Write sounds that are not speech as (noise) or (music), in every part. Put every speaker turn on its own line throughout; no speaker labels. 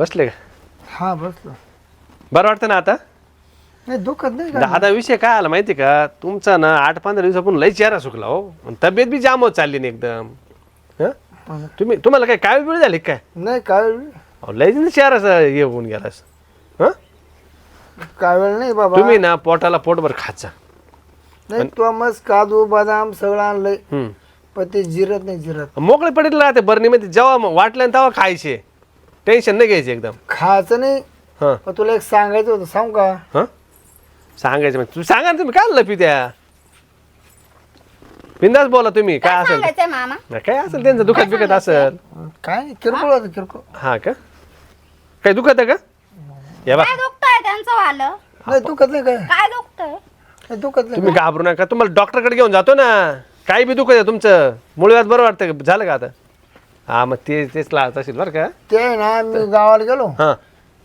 बसले का?
हा बसलो.
बरं वाटतं ना आता?
नाही दुखत नाही का?
दादा विषय काय आला माहिती का? तुमचा ना आठ पंधरा दिवसापून लई चेहरा सुकला हो. आणि तब्येत बी जाम होत चालली ना एकदम. हं? तुम्ही तुम्हाला काय काय वेळ झाली काय?
नाही काय
अहो, लईच ना चेहरा असा हे होऊन गेला असं. हं?
काय वेळ नाही बाबा.
तुम्ही ना पोटाला पोटभर खाचा
नाही तू मस्त काजू बदाम सगळं आणलंय. पण ते जिरत नाही जिरत.
मोकळे पडेल राहते बरणीमध्ये जेव्हा मग वाटलं ना तेव्हा खायचे. टेन्शन नाही घ्यायचे एकदम.
खायचं नाही.
हां.
पण तुला एक सांगायचं होतं सांगू का?
हां? सांगायचं म्हणजे तुम्ही सांगा ना तुम्ही काय लपी त्या? बिंदास बोला तुम्ही काय
काय
असेल?
सांगायचंय मामा?
नाही, काय असेल त्यांचं दुखत बिकत असेल?
काय नाही किरकोळ होतं किरकोळ.
हा का? काय दुखत आहे का? या बा.
काय दुखतंय त्यांचं वालं?
नाही दुखत नाही काय?
काय दुखतंय?
नाही दुखत नाही
तुम्ही घाबरू नका. तुम्हाला डॉक्टरकडे घेऊन जातो ना. काही बी दुखत आहे तुमचं. मुळव्यात बरं वाटतं का? झालं का आता? हा मग ते तेच लावत असेल बरं का?
ते ना मी गावाला गेलो.
हां.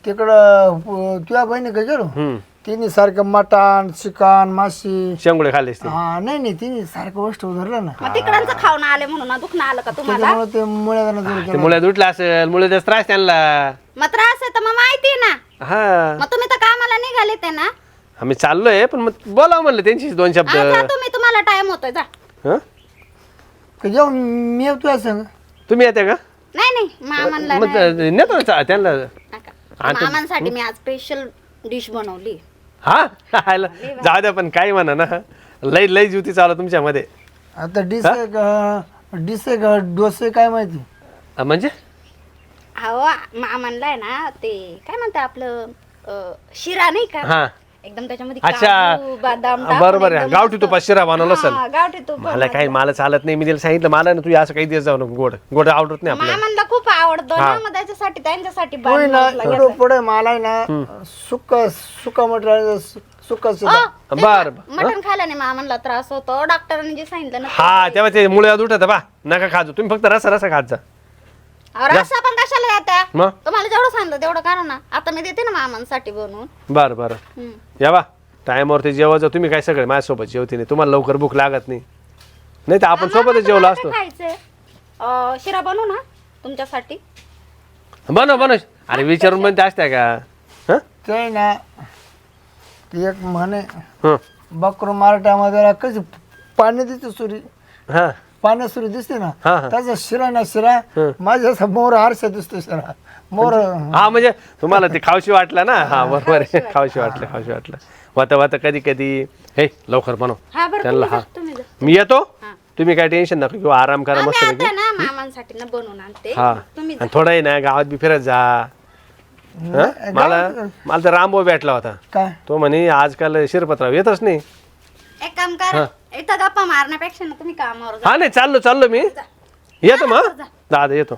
तिकडं अं, तुझ्या बहिणीकडे गेलो.
हम्म.
तिने सारखं मटण चिकन माशी.
शेंगुळे खाल्ले असते
हा नाही नाही तिने सारखं वस्तू धरलं ना.
मग तिकडंच खाऊन आले म्हणून ना दुखणं आलं का तुम्हाला?
त्याच्यामुळे ते
ते मुळ्यात उठलं असेल मुळे त्रास त्यांना.
मग त्रास आहे तर मग माहिती आहे ना.
हा.
मग तुम्ही तर कामाला निघाले ते ना.
आम्ही चाललोय पण मग बोलावं म्हणलं त्यांची दोन शब्द.
हा, जा तुम्ही तुम्हाला टाइम होतोय जा.
हं?
का जेवण मी येऊ तुझ्या संग?
तुम्ही येते का?
नाही नाही मामांना
मग
नाही.
नेतो ना चा- त्यांना.
नका. मामांसाठी मी आज स्पेशल डिश बनवली.
हा? हायला. जाऊ द्या पण काय म्हणा ना. लई लई जुती चालू तुमच्यामध्ये.
आता डिस आहे का डिस आहे का डोसे काय माहिती?
अ, म्हणजे?
अहो मामांना आहे ना ते काय म्हणते आपलं अं, शिरा नाही का?
हा.
एकदम त्याच्यामध्ये
अच्छा.
काजू, बदाम टाकून
बरोबर आहे.
एकदम
गावठी
मस्त.
तुपात शिरा बनवला असेल.
हा, गावठी तूप
मला काही मला चालत नाही. मी तिला सांगितलं मला ना तू असं काही दिवस जाऊ नको गोड. गोड आवडत नाही आपल्याला.
मामांना खूप आवडतं. ना मग त्याच्यासाठी त्यांच्यासाठी
होय ना
बनवलं.
इकडं पुढे मला आहे ना सुक सुका मटेरियल सुका सुद्धा.
अ, ते
बर.
मा- मटण खायला मामांना त्रास होतो. डॉक्टरांनी जे सांगितलं ना
हा तेव्हा ते मुळे उठत बा. नका खाजो. तुम्ही फक्त रसा रसा खात जा.
रस्सा पण कशाला
मग?
तुम्हाला जेवढं तेवढं करा ना. आता मी देते ना मामांसाठी बनवून.
बरं बरं.
हम्म.
या बा टायमावरती जेव्हा जाऊ तुम्ही काय सगळे माझ्यासोबत जेवते नाही. तुम्हाला लवकर भूक लागत नाही. नाही तर आपण सोबतच जेवलो
तुम्हाला
असतो.
काय खायचंय? अ, शिरा बनवू ना तुमच्यासाठी.
बनव बनव. अरे विचारून पण ते असते का? हं?
ते ना ती एक म्हणे
हं.
बकरू मराठ्यामध्ये कशी पाणी दिसते सुरी.
हा.
पाण्यात सुरी दिसते ना
हा, हा.
त्याचा शिरा ना शिरा माझ्या असा मोर आरसा दिसतो शिरा. मोर
हा म्हणजे तुम्हाला ते खावशी वाटलं ना? हा बरोबर आहे. खावशी वाटलं. खावशी वाटलं. वाता वाता कधी कधी. हे लवकर बनव.
हा बरं
त्यांना
तुम्ही
हा.
जा, तुम्ही जा.
मी येतो. तुम्ही काय टेन्शन नका किंवा आराम करा
आम्ही
मस्त
आता ना मामांसाठी ना बनवून आणते.
हा.
तुम्ही
आणि थोडं आहे ना गावात बी फिरत जा. हं? मला मला तर रामभाऊ भेटला होता.
काय?
तो म्हणे आजकाल शिरपत्राव येतच नाही.
एक काम करा इथं गप्पा मारण्यापेक्षा ना तुम्ही कामावर जा.
हा नाही चाललो चाललो मी. येतो मग.
जा.
दादा येतो.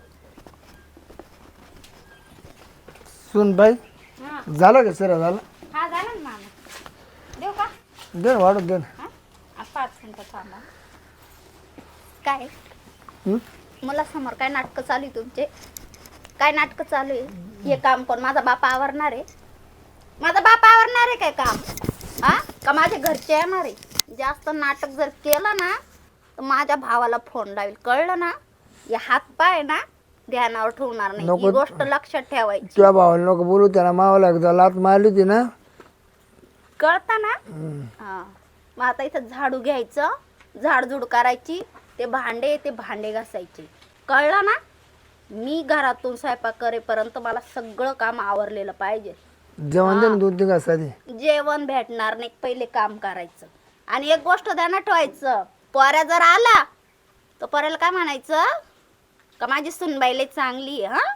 सुन बाई
हा.
झालं का शिरा झालं?
हा झालं ना मामा. देऊ का?
दे ना, वाढून दे ना.
हा? आ, पाच मिनिटं थांबा. काय?
हं?
मला समोर काय नाटकं चालू आहे तुमचे? काय नाटकं चालू आहे? हे काम कोण? माझा बाप आवरणार आहे. माझा बाप आवरणार आहे काय काम? हा? का माझे घरचे येणार आहे? जास्त नाटक जर केलं ना तर माझ्या भावाला फोन लावेल. कळलं ना? हे हात पाय ना ध्यानावर ठेवणार नाही. ही. गोष्ट लक्षात ठेवायची.
तुझ्या भावाला नको बोलू त्याला मावाला एकदा लात मारली होती ना.
कळतं ना? हा. मग आता इथं झाडू घ्यायचं. झाडझूड करायची. ते भांडे ते भांडे घासायचे. कळलं ना? मी घरातून स्वयंपाक करेपर्यंत मला सगळं काम आवरलेलं पाहिजे.
जेवण दे ना दोन तीन घास आधी
जेवण भेटणार नाही पहिले काम करायचं. आणि एक गोष्ट ध्यानात ठेवायचं पोऱ्या जर आला तर पोऱ्याला काय म्हणायचं? का माझी सुनबाईले चांगली आहे हा?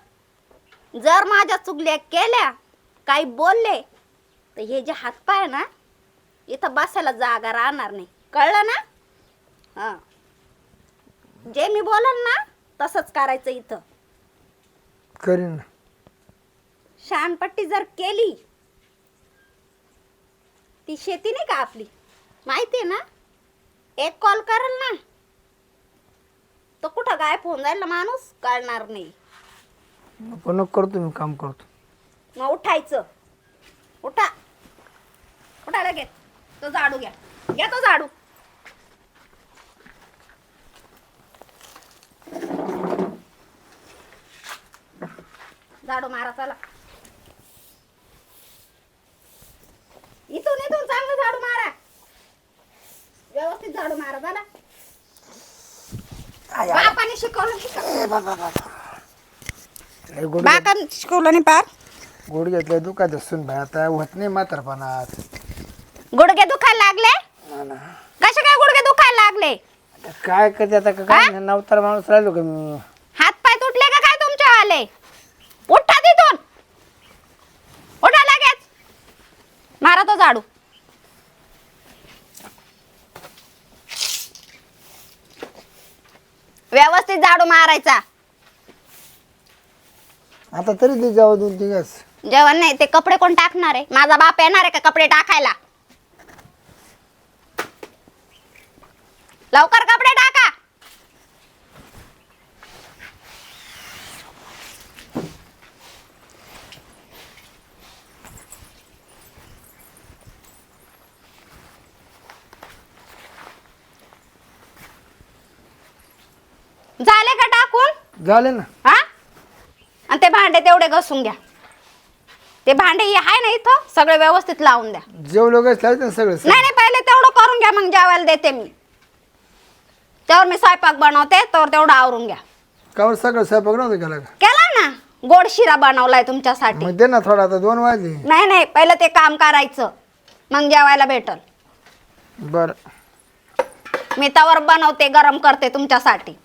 जर माझ्या चुगल्या केल्या काही बोलले तर हे जे हातपाय आहे ना इथं बसायला जागा राहणार नाही. कळलं ना? हां. जे मी बोलन ना तसंच करायचं इथं.
करीन ना.
शानपट्टी जर केली ती शेती नाही का आपली? माहिती आहे ना? एक कॉल करेल ना तो कुठं गायब होऊन जाईल ना माणूस? कळणार नाही.
नको नको करतो मी काम करतो.
मग उठायचं. उठा. उठा लगेच. तो झाडू घ्या. घ्या तो झाडू. झाडू मारा चला. झाडू मारा. झाला बापाने शिकवलं शिकवलं
लय गोड
बापाने शिकवलं नाही पार?
गोड घेतलं दुखात असून भाई आता होत नाही म्हातारपणात.
गुडघे दुखायला लागले?
हा ना.
कसे काय गुडघे दुखायला लागले?
आता काय करते आता? का- काय नवतार माणूस राहिलो का मी?
हात पाय तुटले का काय तुमच्या आले उठा तिथून. उठा लगेच. मारा तो झाडू. व्यवस्थित झाडू मारायचा.
आता तरी ते जाऊ दोन दिवस.
जेवण नाही ते कपडे कोण टाकणार आहे? माझा बाप येणार आहे का कपडे टाकायला? लवकर कपडे टाका झाले का टाकून
झाले ना.
हा आणि ते भांडे तेवढे घसून घ्या. ते भांडे हे आहे ना इथं? सगळे व्यवस्थित लावून द्या.
जेवलो काय लावते ना सगळं
नाही नाही पहिले तेवढं करून घ्या मग जेवायला देते मी. त्यावर मी स्वयंपाक बनवते तर तेवढं आवरून घ्या.
कावर सगळं स्वयंपाक नव्हतं केला का?
केला ना. गोड शिरा बनवलाय तुमच्यासाठी.
मग दे ना थोडा आता दोन वाजले.
नाही नाही पहिलं ते काम करायचं. मग जेवायला भेटल.
बर.
मी तवर बनवते गरम करते तुमच्यासाठी.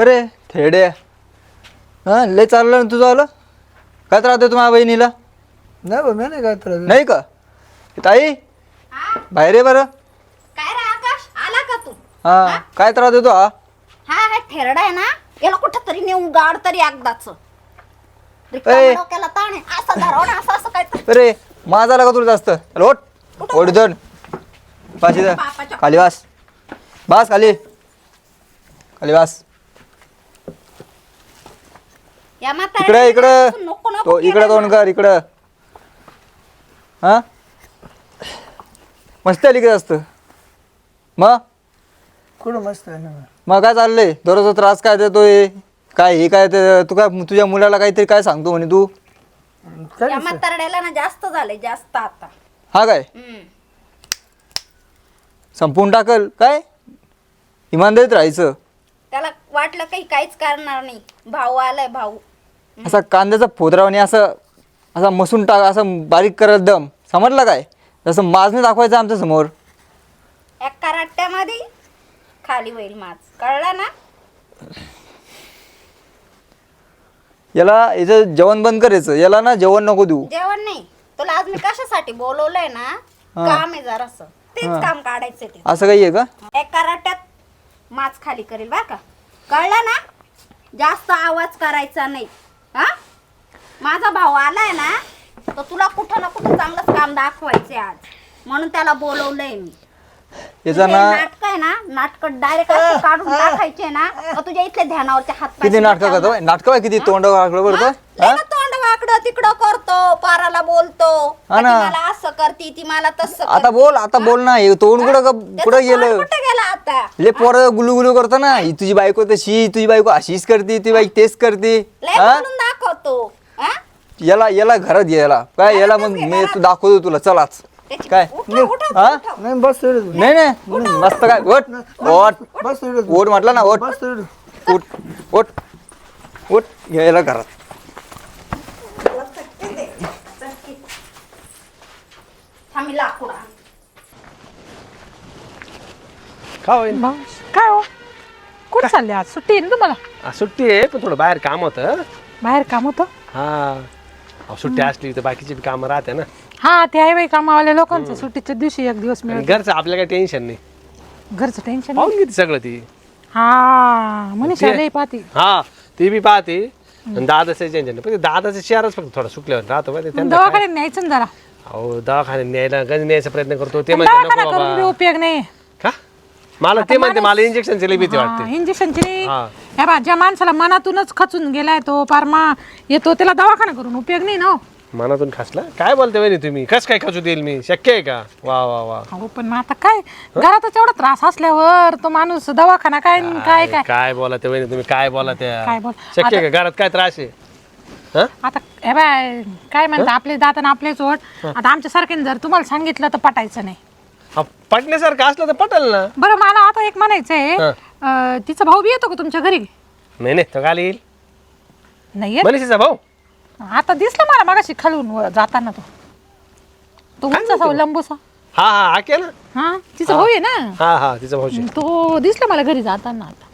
अरे थेडे. हां लय चाललं ना तुझं आलं काय त्रास देतो माझ्या बहिणीला?
नाही बा मी नाही काय त्रास
नाही का? ताई? बाहेर ये बरं.
काय रे आकाश? आला का तू?
हां काय त्रास देतो हा?
हा हा थेरडा आहे ना? याला कुठं तरी नेऊन गाड तरी एकदाच.
ए.
रिकाम्या डोक्याला ताण आहे. असं धराव ना असं असं काय
अरे माझा आला का तुला जास्त? अरे ओट ओढ दोन पाशी जा.
बापाच्या-
खाली वास बास खाली. खाली वास
या
इकडे
म्हाताऱ्याने
इकडं.
नको नको
तो इकडं
ना.
कर इकडं. हा? मस्त आली का जास्त. मग
कुठं मस्त आहे ना?
मग काय चाललंय? दररोज त्रास काय देतोय? काय हे काय ते तू काय तुझ्या मुलाला काहीतरी काय सांगतो म्हणे तू?
म्हातारड्याला ना जास्त झाले जास्त आता.
हा काय?
हम्म.
संपवून टाकल. काय? इमानदारीत राहायचं.
त्याला वाटलं काही काहीच करणार नाही. भाऊ आलाय भाऊ.
असा कांद्याचा फोदरावाने असं असा मसून टाक असं बारीक करत दम. समजलं काय? जसं माजने दाखवायचं आमच्यासमोर.
एक कराट्यामध्ये खाली होईल कळलं ना?
याला याचं जेवण बंद करायचं. याला ना जेवण नको देऊ.
जेवण नाही. तुला आज मी कशासाठी बोलवलंय ना? काम आहे जरासं. तेच काम काढायचं ते
असं काही आहे का?
एक कराट्यात माच खाली करेल बा का? कळलं ना? जास्त आवाज करायचा नाही. हा? माझा भाऊ आलाय ना तर तुला कुठं ना कुठं चांगलंच काम दाखवायचे आज. म्हणून त्याला बोलवलंय मी.
याचा ना
नाटक आहे ना नाटक डायरेक्ट काढून टाकायचे ना का तुझ्या इथले ध्यानावरचे हात पाय
किती नाटकं करतो नाटकं बाय किती? तोंड वाकडं करतो?
तोंड वाकडं तिकडं करतो पाराला बोलतो.
हा
ती. मला असं करती ती मला तसं
आता बोल आता बोल ना हे तोंड कुठं ग-
त्याचं
कुठं
तोंड
गेलं?
कुठं गेलं आता?
ले पोर गुलू गुलू करतो ना ही तुझी बायको तशी तुझी बायको अशीच करते तुझी बाईक तेच करते.
लय
हा?
बोलून दाखवतो हा?
याला याला घरात ये याला काय याला मग मी तू दाखवतो तुला चलाच.
त्याची-
काय?
उठव, उठव,
हा?
उठव.
नाही बस इकडे तू.
नाही नाही मस्त काय ओट ओट
बस इकडे तू.
ओट म्हटलं ना ओट
बस इकडे
ओट ओट ओट यायला घरात.
थांबी लाकूड आण.
का होईल?
मग? काय हो? कुठं चालले आज? सुट्टी आहे ना तुम्हाला?
आ, सुट्टी आहे पण थोडं बाहेर काम होतं.
बाहेर काम होतं?
हा. अहो, सुट्टी असली तर बाकीची बी कामं राहते ना.
हा ते आहे बाई कामावाल्या लोकांचं सुट्टीच्या दिवशी एक दिवस
आणि
मिळत.
घरचं आपल्या काही टेन्शन नाही.
घरचं टेन्शन
पाहून घेते सगळं ती.
हा मनीषा
ते-
लई पाहती.
हा ती बी पाहते. आणि दादाचं टेन्शन नाही. पण ते दादाचं शेअरच फक्त थोडा सुकल्यावर राहतो माहिती त्यांना काय-
दवाखान्यात न्यायचं ना जरा.
अहो दवाखान्यात न्यायला गंज न्यायचा प्रयत्न करतो. ते
पण
म्हणते
दवाखाना
नको
करून बी
बाबा
उपयोग नाही.
का? मला ते म्हणते मला इंजेक्शनची लई भीती वाटते.
इंजेक्शनची नाही
हा.
ह्या बा ज्या माणसाला मनातूनच खचून गेलाय तो पारमा येतो त्याला दवाखाना करून उपयोग नाही ना हो.
मनातून खासला काय बोलते वहिनी तुम्ही? कस काय खासू देईल मी? शक्य आहे का? वा वा वा.
अहो पण मग आता काय? घरातच एवढा त्रास असल्यावर तो माणूस दवाखाना काय न काय काय?
काय बोला ते वहिनी तुम्ही? काय बोला त्या
काय बोल-
शक्य आहे का? घरात काय त्रास आहे? हा?
आता हे बाय काय म्हणता आपले दात आणि आपले चोट. आता आमच्या सारख्याने जर तुम्हाला सांगितलं तर पटायचं नाही.
हा, पटण्यासारखं असलं तर पटेल ना.
बरं मला आता एक म्हणायचंय.
हा.
अं, तिचा भाऊ बी येतो का तुमच्या घरी?
नाही नाही तो खाली येईल.
नाही येत?
मनीषीचा भाऊ?
आता दिसला मला मागाशी खालून व- जाताना तो. तो उंच असा लंबूसा
हा हा हा केला
हा तिचा भाऊ आहे ना?
हा हा तिचा भाऊची
तो दिसला मला घरी जाताना आता.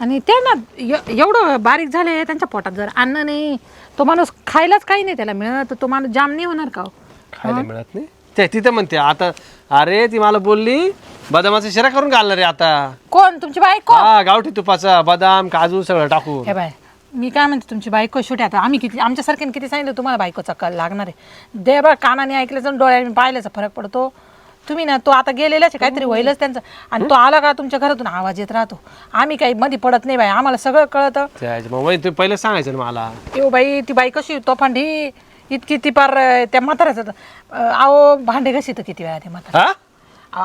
आणि ते ना एव- एवढं बारीक झाले त्यांच्या पोटात जर अन्न नाही तो माणूस खायलाच काही नाही त्याला मिळत तर तो माणूस जाम नाही होणार का हो?
खायला मिळत नाही? ते तिथं म्हणते आता अरे ती मला बोलली बदामाचा शिरा करून घालणार आहे आता.
कोण? तुमची बायको?
हा गावठी तुपाचा बदाम काजू सगळं टाकून.
हे बाय मी काय म्हणते तुमची बायको छोटी आता आम्ही किती आमच्या सारख्याने किती सांगितलं तुम्हाला बायकोचा कल लागणार आहे. दे बा कानाने ऐकल्याचं आणि डोळ्याने पाहिल्याचा फरक पडतो. तुम्ही ना तो आता गेलेलाच आहे, काहीतरी होईलच त्यांचं. आणि तो आला का तुमच्या घरातून आवाज येत राहतो. आम्ही काही मध्ये पडत नाही बाई आम्हाला सगळं कळतं.
त्याच्या मग पहिलं सांगायचं ना मला.
बाई ती बाई कशी तोफांडी इतकी ती पार अं, त्या म्हाताऱ्याचं अं, अहो भांडे कशी तर किती वेळा ते म्हातारा?
हा?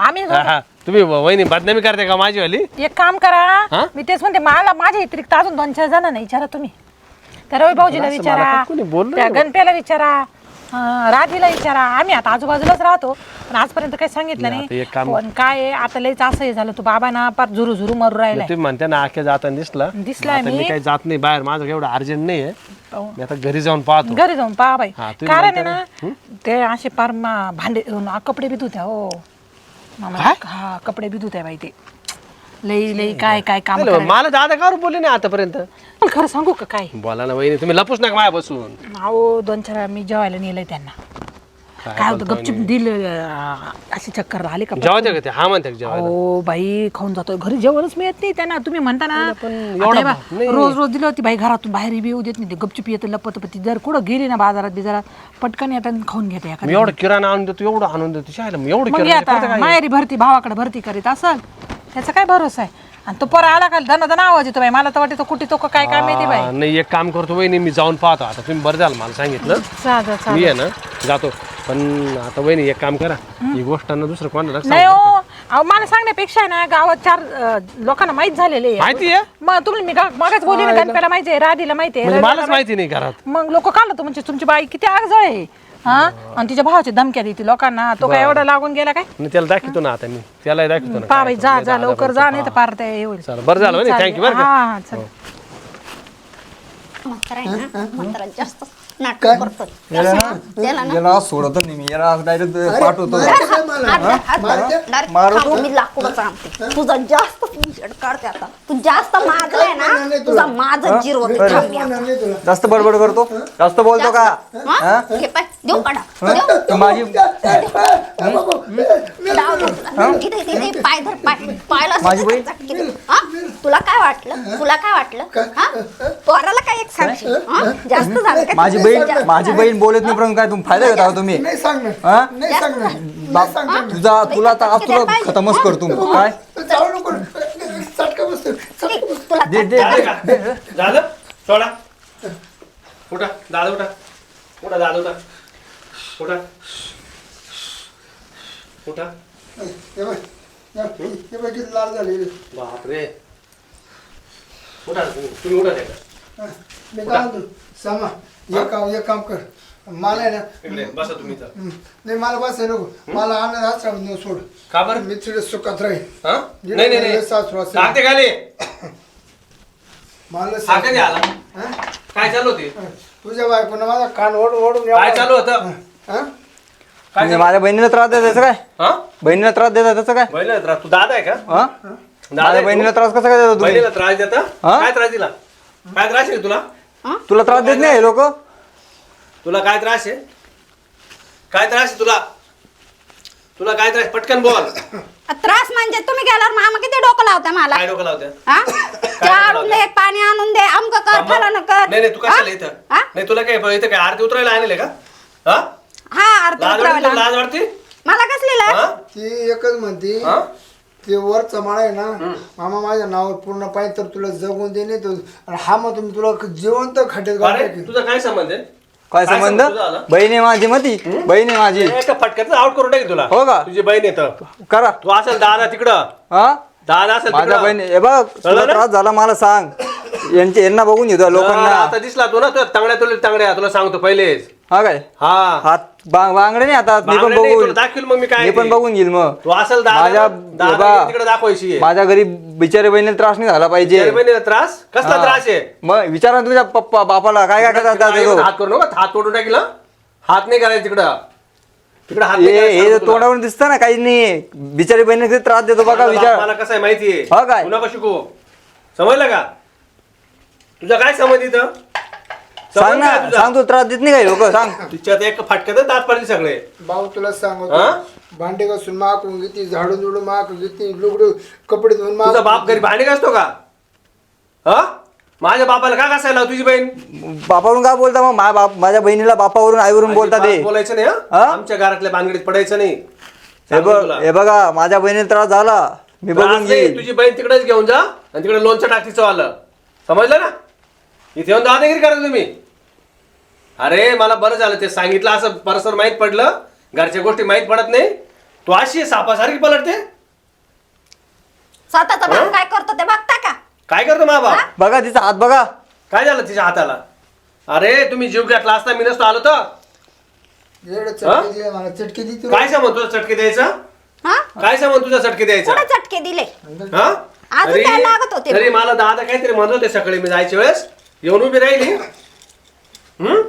आम्ही
हा, हा. तुम्ही वहिनी बदनामी करते का माझी वाली
एक काम
हा?
करा मी तेच म्हणते मला माझ्या व्यतिरिक्त अजून दोन चार जणांना विचारा तुम्ही. त्या रवी भाऊजीला विचारा
का कोणी बोललं?
त्या गणप्याला विचारा अं, राधीला विचारा. आम्ही आता आजूबाजूलाच राहतो पण आजपर्यंत काही सांगितलं
नाही, आता
नाही
एक काम-
पण काय आहे, आता लयच असं हे झालं. तू बाबा ना पार झुरू झुरू मरू राहिलाय.
तुम्ही म्हणते ना आख्या जाताना दिसला.
दिसलाय
आता
मी.
मी काही जात नाही बाहेर माझं एवढं अर्जंट नाही आहे. मी आता घरी जाऊन पाहतो.
घरी जाऊन पहा बाई.
हा, तुम्ही
कारण आहे ना ते असे पार मा- भांडे अं, कपडे बी धुत्या हो. मामा हा कपडे बी धुत्या बाई ते. लई लई काय काय काम
नाही,
करायला.
मला दादा कावर बोलले नाही आतापर्यंत.
पण खरं सांगू का काय?
बोला ना वहिनी तुम्ही लपूच नका माझ्या बसून
अहो दोन चार वेळा मी जेवायला नेलंय त्यांना. काय होतं गपचूप दिलं अशी चक्कर आली का?
जेवायचं का ते? हा म्हणते का जेवायला?
हो बाई खाऊन जातो घरी जेवणच मिळत नाही त्यांना. तुम्ही म्हणता ना आता हे बा. रोज रोज दिलं होती बाई घरातून बाहेर बी येऊ देत नाही. ते गपचूप येतं लपत ती जर कुठं गेली ना बाजारात बिजारात पटकन येतात आणि खाऊन घेते एखादं.
मी एवढं किराणा आणून देतो एवढं आणून देतो. शाळेला एवढं
मग हे
किराणा
आता? माहेरी भरती भावाकडे भरती करीत असल. त्याचा काय भरोसा आहे? आणि तो पोरा आला का धना धना आवाज येतो बाई. मला तर वाटतं तो कुठे तो का काय काय माहिती बाई.
हा, नाही एक काम करतो वहिनी मी जाऊन पाहतो. आता तुम्ही बरं झालं मला सांगितलं. मी आहे ना जातो. पण आता वहिनी एक काम करा. ही? गोष्ट ना दुसरं कोणाला
नाही हो. अहो, मला सांगण्यापेक्षा आहे ना गावात चार अं, लोकांना माहीत झालेले आहे.
माहिती आहे?
मग तुम्ही मी मागच बोलली ना गणप्याला माहिती आहे राधीला माहिती आहे.
म्हणजे मलाच माहिती नाही घरात.
मग लोक काढलं म्हणजे तुमची बाई किती आगजळ आहे. हा? आणि तिच्या भावाची धमक्या देते लोकांना. तो काय एवढा लागून गेला काय?
त्याला दाखवतो ना आता मी. त्याला दाखवतो ना
पा
काय
बाई
तो.
जा जा लवकर जा नाही तर
हा.
पार ते हे होईल.
बरं झालं थँक्यू बरं का?
हा हा चल
म्हातारा आहे ना? म्हातारा जास्त नाटक ना- ना?
याला सोडत नाही मी याला डायरेक्ट पाठवतो
मारते काय मला?
डायरेक्ट थांब, मी लाकूडच आणते. तुझा जास्त काढते आता. तू जास्त माजलाय ना तुझा माझं जिरवते थांब मी आता.
नाही तुला?
जास्त बडबड करतो? जास्त बोलतो का?
हा? पाय देऊ काढा. देऊ.
तू माझी
डाव देऊ तुला. इथे इथे इथे पाय धर पाय पायला असं
माझी बहीण?
हा? तुला काय वाटलं? तुला काय वाटलं? हा? पोराला काय एक सांगशील? हा? जास्त झालं का?
माझी बहीण माझी. बहीण बोलत नाही पण काय तुम्ही फायदा घेता हो तुम्ही?
नाही सांगणार.
हा?
नाही सांगणार.
बाप तुझा तुला तर आज तुला खतमच करतो मी. काय?
जाऊ नको. चटका बसतो. चटका बसतो.
तुला
दे दे दे.
झालं सोडा. उठा दादा उठा. उठा दादा उठा. उठा. उठा.
हे बघ. हे बघ किती लाल झाली
बापरे. उठा तुम्ही उठा त्या
मी काय म्हणतो सामा एक काम एक काम कर. मला आहे ना
इकडे बसा तुम्ही इथं.
हं, नाही मला बस आहे नको मला आनंद आश्रम नेऊ सोड.
का बरं?
मी तिथे सुखात राहील
हा? नाही नाही नाही.
सासू असेल.
टाकते खाली.
मला
हा कधी आला
हं?
काय चालू होते?
तुझ्या बायकोनं माझा कान ओढून ओढून
काय चालू होतं?
हं?
काय
तुम्ही माझ्या बहिणीला त्रास देता त्याचं काय
हा?
बहिणीला त्रास देता त्याचं काय
बहिणीला त्रास तू दादा आहे का?
हा?
दादा
माझ्या
आहे?
बहिणीला
तू?
त्रास कसा काय देता तुम्ही?
बहिणीला त्रास देता?
हा?
काय त्रास दिला? काय त्रास आहे तुला
तुला त्रास देत नाही लोक
तुला काय त्रास आहे काय त्रास आहे तुला तुला काय त्रास पटकन बोल
त्रास म्हणजे तुम्ही गेल्यावर मामा किती डोकं लावता मला
काय डोकं लावते
हा चहा आणून दे पाणी आणून दे अमक कर
थांबा.
फलानं कर
नाही नाही तू कशाला
हा?
इथं
हा?
नाही तुला काय इथं काय आरती उतरायला आणले का हा
हा अर्थ
लाज वाटते
उतरवायला.
तुला? लाज वाटते
मला कसली लाज?
हा?
ती एकच म्हणते
हा?
ते वरचा माळा आहे ना मामा माझ्या नावावर पूर्ण पाहिजे तर तुला जगून दे नाही तर आणि हा मग तुम्ही तुला जिवंत खड्ड्यात
अरे
घालतो
तुझा काय संबंध आहे?
काय संबंध?
संबंध तुझा आला?
बहीण आहे माझी मती बहीण आहे माझी.
एका फटक्यात आउट करून टाकेल तुला.
हो का?
तुझी बहीण येतं
करा.
तू असेल दादा तिकडं.
हा?
दादा असेल
माझ्या
तिकडं.
बहीण हे बघ तुला? त्रास झाला मला सांग. यांचे यांना बघून घेतो
हा,
लोकांना.
आता दिसला तू ना तुला तांगड्या तुला तांगड्या तुला सांगतो पहिलेच.
हा काय?
हा.
हात बांगडे नाही आता मी पण
बांगड्या नाही,
बघून
तुला दाखवील मग मी काय
मी पण. बघून घेईल मग.
तू असेल
माझ्या
दादा
बा-
तिकडे दाखवायची
माझ्या घरी बिचारे बहिणीला त्रास नाही झाला पाहिजे.
त्रास? कसला
हा.
त्रास आहे?
मग विचारा ना तुझ्या पप्पा बापाला काय काय करतात
काय हात करू नका हात तोडून टाकील हं? हात नाही करायचं तिकडं. तिकडे हात नाही
हे
करायचं
हे
सांगतो तुला.
तोंडावरून दिसतं ना काही नाही. बिचारी बहिणी किती त्रास देतो बघा
मला
विचार.
मला कसं आहे माहितीये
हो काय?
तू नका शिकू. समजलं का? तुझा काय समज इथं?
सांग ना? सांग तू त्रास देत नाही काही लोक? सांग. (laughs)
तिच्यात एक फटक्यात दात पडले सगळे.
भाऊ तुला
हा?
सांगतो भांडे घासून माकून घेते झाडून झुडून माकून घेते लुगडू कपडे धुवून
तुझा
माकून
बाप घरी भांडे घासतो का? हा? माझ्या बापाला का घासायला तुझी बहीण?
बापावरून का बोलता मग? मा- बाप माझ्या बहिणीला बापावरून आईवरून बोलता ते.
अजिबात बोलायचं नाही हं?
हा?
आमच्या घरातल्या भानगडीत पडायचं नाही.
हे
सांगतो
बघ
तुला.
हे बघा माझ्या बहिणीला त्रास झाला. मी
त्रास
बघून
नाही, तुझी बहीण तिकडेच घेऊन जा आणि तिकडे लोणचं टाकीचं आलं. समजलं ना? इथे येऊन दादागिरी करा तुम्ही. अरे मला बरं झालं ते सांगितलं असं परस्पर माहीत पडलं. घरच्या गोष्टी माहीत पडत नाही. तू अशी आहे, सापासारखी पलटते?
स्वतःचा काय करतो ते बघता का?
काय करतो मा बाप?
बघा तिचा हात बघा.
काय झालं तिच्या हाताला? अरे तुम्ही जीव घेतला असता मी नसतो आलो तर?
एवढं चटके दिले मला चटके
काय सामान तुझा चटके द्यायचा?
हा?
काय सामान तुझा चटके द्यायचा?
कुठे चटके दिले?
हा?
अजून
तरी-
काय लागत होते?
तरी मला दादा काहीतरी म्हणत होते सकाळी मी जायच्या वेळेस. येऊन उभी राहिली. हम्म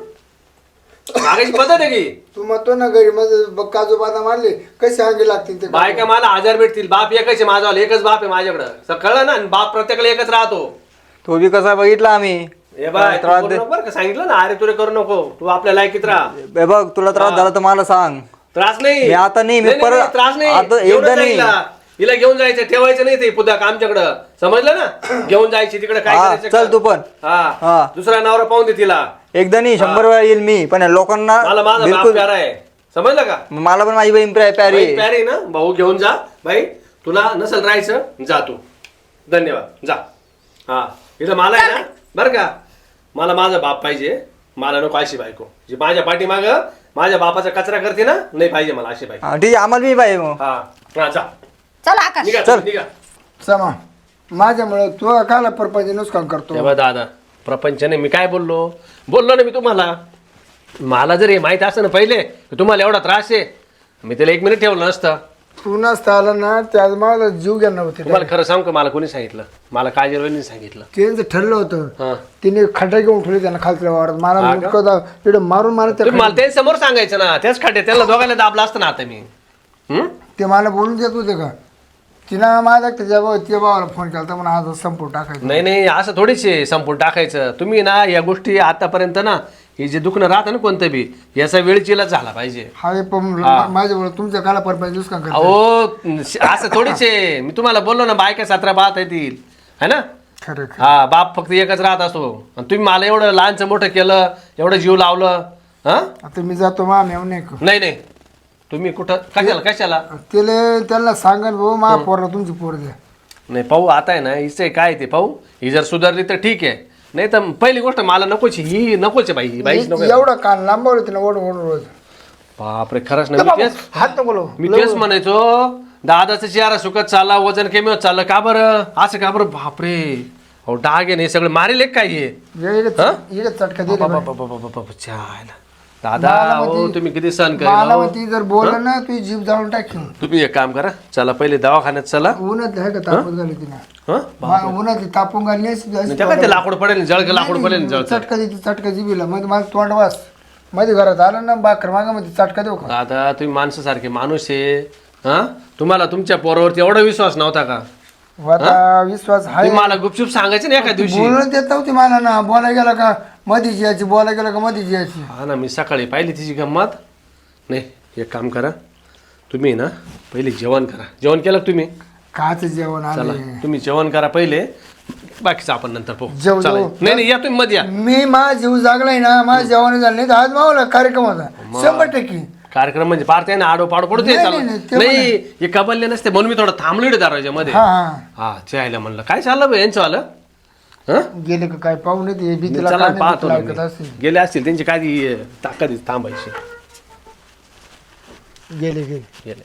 मागायची पद्धत आहे की?
तू म्हणतो ना घरी मध्ये काजू बदाम आणले कसे अंगी लागतील ते
बायका मला आजार भेटतील बाप एकच आहे माझा एकच बाप आहे माझ्याकडं. कळलं ना? आणि बाप प्रत्येकाला एकच राहतो.
तो बी कसा बघितला आम्ही.
हे बाय तू
त्रास
करू
दे
नको बरं का? सांगितलं ना अरे तुरे करू नको. तू आपल्या लायकीत राहा.
हे बघ तुला त्रास झाला तर मला सांग.
त्रास नाही.
मी आता नाही, मी परत-
त्रास नाही.
आता एकदा नाही.
हिला. हिला घेऊन जायचं ठेवायचं नाही ते पुदा आमच्याकडं. समजलं ना? घेऊन जायची तिकडे काय
हा,
करायचं
चल. तू पण.
हा.
हा.
दुसरा नवरा पाहून दे तिला.
एकदा नाही शंभर वेळा येईल मी पण या लोकांना
मला माझा बाप
बिलकुल
प्यारा आहे. समजलं का?
मला पण माझी बहीण प्या- प्यारी आहे.
प्यारी आहे ना? भाऊ घेऊन जा. बाई तुला नसेल राहायचं जा तू. धन्यवाद. जा. हा. इथं मला आहे ना? बरं का? मला माझा बाप पाहिजे. मला नको अशी बायको. जी माझ्या पाठीमाग माझ्या बापाचा कचरा करते ना नाही पाहिजे मला अशी बायको
हा, ठीक आहे आम्हाला मी पाहिजे मग.
हा. हा जा.
चल आकाश.
निघा
चल.
निघा.
समा माझ्यामुळे तू काला परपंच नुकसान करतो.
तेव्हा दादा. प्रपंच नाही मी काय बोललो? बोललो ना मी तुम्हाला. मला जर हे माहीत असतं ना पहिले की तुम्हाला एवढा त्रास आहे. मी त्याला एक मिनिट ठेवलं नसतं.
तू नसता आला ना त्यात मला जीव घेणार होते
तुम्हाला खरं सांगू का मला कोणी सांगितलं? मला काजलवणी सांगितलं.
त्यांचं ठरलं होतं.
हा.
तिने खड्डा घेऊन ठेवले त्यांना खालच्या वावरात. मला? मुटकं तिकडे मारून त्या
तुम्ही मला ते समोर सांगायचं ना. त्याच खाटे त्याला दोघांना दाबला असतं ना आता मी.
ते मला बोलून देत होते का? तिनं माझा त्याच्या भाऊ त्या भावाला फोन केला तर म्हणा आज संपून टाकायचं.
नाही नाही असं थोडीच आहे संपून टाकायचं. तुम्ही ना या गोष्टी आतापर्यंत ना हे जे दुखणं राहतं ना कोणतं बी याचा वेळचीला झाला पाहिजे.
हा हे. पण माझ्यामुळे तुमच्या काला परपंच नुकसान करतो
अहो असं थोडीच आहे मी तुम्हाला बोललो ना बायका सतरा पाहत येतील. है ना?
खरं खरं.
हा बाप फक्त एकच राहत असतो आणि तुम्ही मला एवढं लहानचं मोठं केलं एवढं जीव लावलं हा?
आता मी जातो मा मेव नाही का
नाही नाही. तुम्ही कुठं कशाला कशाला
त्याला त्यांना सांगन भाऊ मा पोरला तुमची पोर द्या
नाही पाहू आता आहे ना हिचं काय ते पाहू ही जर सुधारली तर ठीक आहे नाही तर पहिली गोष्ट मला नकोच. ही नकोच आहे बाई ही बाईच नको आहे.
एवढा कान लांबवलं तिने ओढ ओढ रोज
बापरे खरंच नाही मी तेच
हात नको लावू.
मी तेच म्हणायचो दादाचा चेहरा सुकत चालला वजन कमी होत चाललं का बरं असं का बरं बापरे अहो डाग आहे नाही सगळं मारेल एक काय हे
इकडे इकडे चटका दिली बाई.
बाबा, छायला. दादा
मला
हो
म्हणती-
तुम्ही किती सण
मला
करा
म्हणती जर बोललं ना तुझी जीभ जाळून टाकी
तुम्ही एक काम करा चला पहिले दवाखान्यात चला.
उन्हात आहे का तापून झाली तिने
हं?
उन्हात तापून अशी-
नाही, ते लाकूड पडेल जळक लाकूड पडेल जळक?
चटका देते चटका जिबीला मध्ये माझं तोंड वास. मध्ये घरात आलं ना बाकर मागा मध्ये चटका देऊ का?
दादा तुम्ही माणसासारखे माणूस आहे हा? तुम्हाला तुमच्या पोरावरती एवढा विश्वास नव्हता का?
आता विश्वास हाय
तुम्ही मला गुपचूप सांगायचं ना एका दिवशी?
बोलून देत नव्हती मला ना. बोलायला गेला का? मधीच यायची बोलायला गेला का मधीच यायची
हा ना मी सकाळी पाहिली तिची गंमत. नाही एक काम करा. तुम्ही ना पहिले जेवण करा. जेवण केलं का तुम्ही?
काच जेवण
चला
आले
तुम्ही जेवण करा पहिले. बाकीचं आपण नंतर पाहू.
जेव-
चालेल.
जेव.
नाही नाही या तुम्ही मध्ये या.
मी माझा जीव जागलाय ना माझं जेवण झालं नाही तर आज मावला कार्यक्रम होता. शंभर टक्के.
कार्यक्रम म्हणजे पार त्याने आडो पाडो पडू दे
नाही,
चालू.
नाही, नाही, ते
नाही हे कबल्ले नसते म्हणून मी थोडं थांबलो इकडे दरवाजामध्ये.
हा हा.
हा म्हणलं. काय चाललं बा यांचं आलं?
गेले का काय पाहू
नये
ते
पाहतो गेले असतील त्यांची काही ताकद थांबायची.
गेले गेले.
गेले.